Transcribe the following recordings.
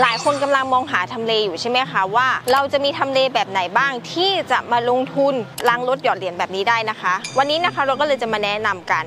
หลายคนกำลังมองหาทำเลอยู่ใช่ไหมคะว่า เราจะมีทำเลแบบไหนบ้างที่จะมาลงทุนล้างรถหยอดเหรียญแบบนี้ได้นะคะ วันนี้นะคะเราก็เลยจะมาแนะนำกัน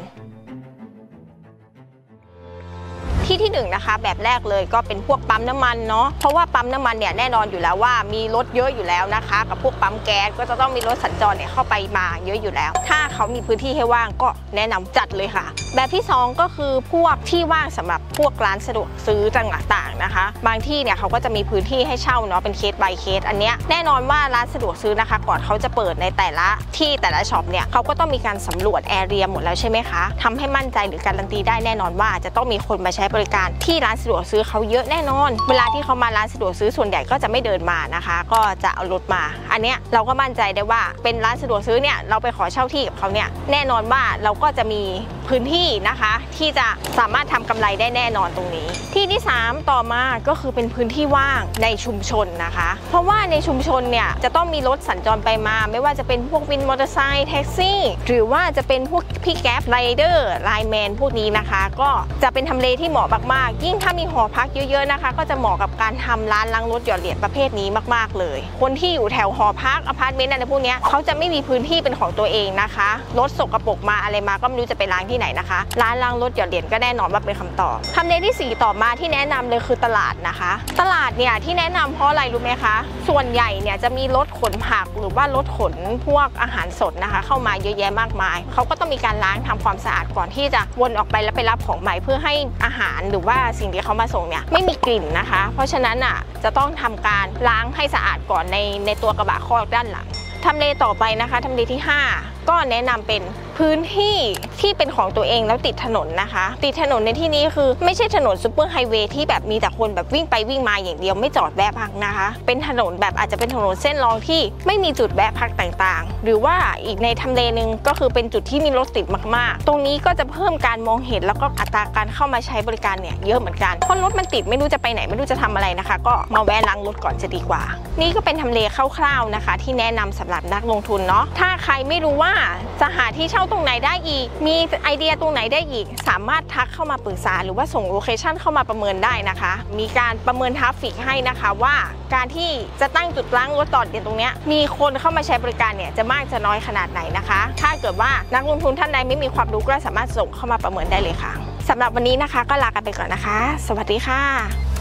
ที่ที่หนึ่งนะคะแบบแรกเลยก็เป็นพวกปั๊มน้ำมันเนาะเพราะว่าปั๊มน้ำมันเนี่ยแน่นอนอยู่แล้วว่ามีรถเยอะอยู่แล้วนะคะ กับพวกปั๊มแก๊สก็จะต้องมีรถสัญจรเนี่ยเข้าไปมาเยอะอยู่แล้ว ถ้าเขามีพื้นที่ให้ว่างก็แนะนำจัดเลยค่ะ แบบที่ 2 ก็คือพวกที่ว่างสำหรับพวกร้านสะดวกซื้อต่างๆ นะคะ บางที่เนี่ยเขาก็จะมีพื้นที่ให้เช่าเนาะเป็นเคส by เคส อันเนี้ยแน่นอนว่าร้านสะดวกซื้อนะคะ ก่อนเขาจะเปิดในแต่ละที่แต่ละช็อปเนี่ยเขาก็ต้องมีการสำรวจแอเรียหมดแล้วใช่ไหมคะทำให้มั่นใจหรือการันตีได้แน่นอนว่าจะต้องมีคนมาใช้บริการที่ร้านสะดวกซื้อเขาเยอะแน่นอน เวลาที่เขามาร้านสะดวกซื้อส่วนใหญ่ก็จะไม่เดินมานะคะ ก็จะเอารถมา อันเนี้ยเราก็มั่นใจได้ว่าเป็นร้านสะดวกซื้อเนี่ยเราไปขอเช่าที่กับเขาเนี่ยแน่นอนว่าเราก็จะมีพื้นที่นะคะ ที่จะสามารถทำกำไรได้แน่นอนตรงนี้ ที่ที่ 3 ต่อมาก็คือเป็นพื้นที่ว่างในชุมชนนะคะ เพราะว่าในชุมชนเนี่ยจะต้องมีรถสัญจรไปมา ไม่ว่าจะเป็นพวกวินมอเตอร์ไซค์แท็กซี่ หรือว่าจะเป็นพวกพี่แก๊ปไรเดอร์ไลแมนพวกนี้นะคะ ก็จะเป็นทำเลที่เหมาะมากๆ ยิ่งถ้ามีหอพักเยอะๆนะคะ ก็จะเหมาะกับการทำร้านล้างรถหยอดเหรียญประเภทนี้มากๆเลย คนที่อยู่แถวหอพักอพาร์ตเมนต์อะไรพวกนี้เขาจะไม่มีพื้นที่เป็นของตัวเองนะคะรถสกปรกมาอะไรมาก็ไม่รู้จะไปล้างที่ไหนนะคะ ร้านล้างรถหยอดเหรียญก็แน่นอนว่าเป็นคำตอบทำเลที่ 4 ต่อมาที่แนะนำเลยคือตลาดนะคะ ตลาดเนี่ยที่แนะนำเพราะอะไรรู้ไหมคะ ส่วนใหญ่เนี่ยจะมีรถขนผักหรือว่ารถขนพวกอาหารสดนะคะ เข้ามาเยอะแยะมากมาย เขาก็ต้องมีการล้างทำความสะอาดก่อนที่จะวนออกไปแล้วไปรับของใหม่เพื่อให้อาหารหรือว่าสิ่งที่เขามาส่งเนี่ยไม่มีกลิ่นนะคะ เพราะฉะนั้นอะจะต้องทำการล้างให้สะอาดก่อนในในตัวกระบะคอกด้านหลังทำเลต่อไปนะคะทำเลที่ 5 ก็แนะนำเป็น พื้นที่ที่เป็นของตัวเองแล้วติดถนนนะคะ ติดถนนในที่นี้คือไม่ใช่ถนนซูเปอร์ไฮเวย์ที่แบบมีแต่คนแบบวิ่งไปวิ่งมาอย่างเดียวไม่จอดแวะพักนะคะ เป็นถนนแบบอาจจะเป็นถนนเส้นรองที่ไม่มีจุดแวะพักต่างๆ หรือว่าอีกในทำเลหนึ่งก็คือเป็นจุดที่มีรถติดมากๆ ตรงนี้ก็จะเพิ่มการมองเห็นแล้วก็อัตราการเข้ามาใช้บริการเนี่ยเยอะเหมือนกันเพราะรถมันติดไม่รู้จะไปไหนไม่รู้จะทำอะไรนะคะ ก็มาแวะล้างรถก่อนจะดีกว่า นี่ก็เป็นทำเลคร่าวๆนะคะ ที่แนะนำสำหรับนักลงทุนเนาะถ้าใครไม่รู้ว่าจะหาที่เช่าตรงไหนได้อีก มีไอเดียตรงไหนได้อีก สามารถทักเข้ามาปรึกษา หรือว่าส่งโลเคชันเข้ามาประเมินได้นะคะ มีการประเมินทราฟฟิกให้นะคะว่าการที่จะตั้งจุดล้างรถต่อเดียนตรงนี้มีคนเข้ามาใช้บริการเนี่ยจะมากจะน้อยขนาดไหนนะคะ ถ้าเกิดว่านักลงทุนท่านใดไม่มีความรู้ก็สามารถส่งเข้ามาประเมินได้เลยค่ะสำหรับวันนี้นะคะก็ลากันไปก่อนนะคะ สวัสดีค่ะ